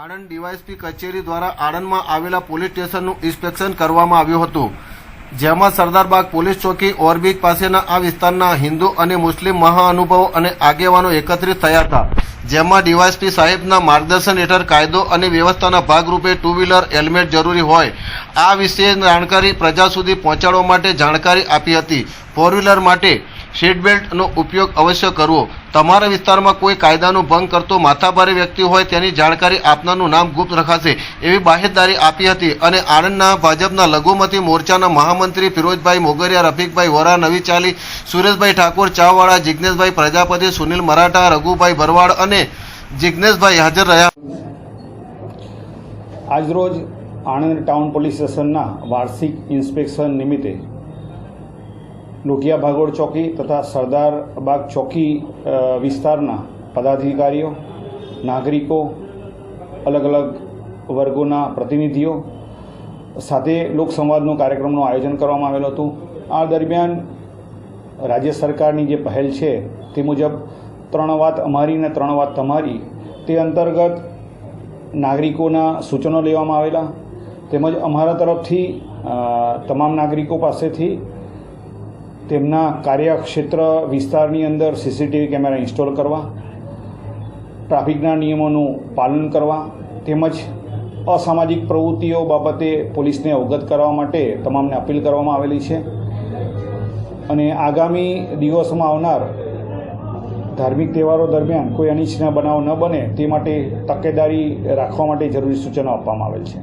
DYSP કચેરી દ્વારા આણંદમાં આવેલા પોલીસ સ્ટેશનનું ઇન્સ્પેક્શન કરવામાં આવ્યું હતું. જેમાં સરદારબાગ પોલીસ ચોકી ઓવરબ્રિજ પાસેના આ વિસ્તારના હિન્દુ અને મુસ્લિમ મહાઅનુભવો અને આગેવાનો એકત્રિત થયા હતા. જેમાં ડીવાયસપી સાહેબના માર્ગદર્શન હેઠળ કાયદો અને વ્યવસ્થાના ભાગરૂપે ટુ વ્હીલર હેલ્મેટ જરૂરી હોય, આ વિશે જાણકારી પ્રજા સુધી પહોંચાડવા માટે જાણકારી આપી હતી. ફોર વ્હીલર માટે સીટ બેલ્ટનો ઉપયોગ અવશ્ય કરવો તમારા વિસ્તારમાં કોઈ કાયદાનો ભંગ કરતો માથાભારે વ્યક્તિ હોય તેની જાણકારી આપનારનું નામ ગુપ્ત રખાશે એવી બાહેધદારી આપી હતી અને આણંદના ભાજપના લઘુમતી મોરચાના મહામંત્રી ફિરોજભાઈ મોગરિયા, રફીકભાઈ વોરા, નવી ચાલી, સુરેશભાઈ ઠાકોર ચાવાળા જિજ્ઞેશભાઈ પ્રજાપતિ, સુનિલ મરાઠા, રઘુભાઈ ભરવાડ અને જિજ્ઞેશભાઈ હાજર રહ્યા. આજરોજ આણંદ ટાઉન પોલીસ સ્ટેશનના વાર્ષિક ઇન્સ્પેક્શન નિમિત્તે લોટિયા ભાગોળ ચોકી તથા સરદાર બાગ ચોકી વિસ્તારના પદાધિકારીઓ, નાગરિકો, અલગ અલગ વર્ગોના પ્રતિનિધિઓ સાથે લોકસંવાદનો કાર્યક્રમનું આયોજન કરવામાં આવેલું હતું. આ દરમિયાન રાજ્ય સરકારની જે પહેલ છે તે મુજબ ત્રણ વાત અમારી ને ત્રણ વાત તમારી. તે અંતર્ગત નાગરિકોના સૂચનો લેવામાં આવેલા તેમજ અમારા તરફથી તમામ નાગરિકો પાસેથી તેમના કાર્યક્ષેત્ર વિસ્તારની અંદર સીસીટીવી કેમેરા ઇન્સ્ટોલ કરવા, ટ્રાફિકના નિયમોનું પાલન કરવા, તેમજ અસામાજિક પ્રવૃત્તિઓ બાબતે પોલીસને અવગત કરવા માટે તમામને અપીલ કરવામાં આવેલી છે. અને આગામી દિવસોમાં આવનાર ધાર્મિક તહેવારો દરમિયાન કોઈ અનિચ્છના બનાવ ન બને તે માટે તકેદારી રાખવા માટે જરૂરી સૂચનો આપવામાં આવેલ છે.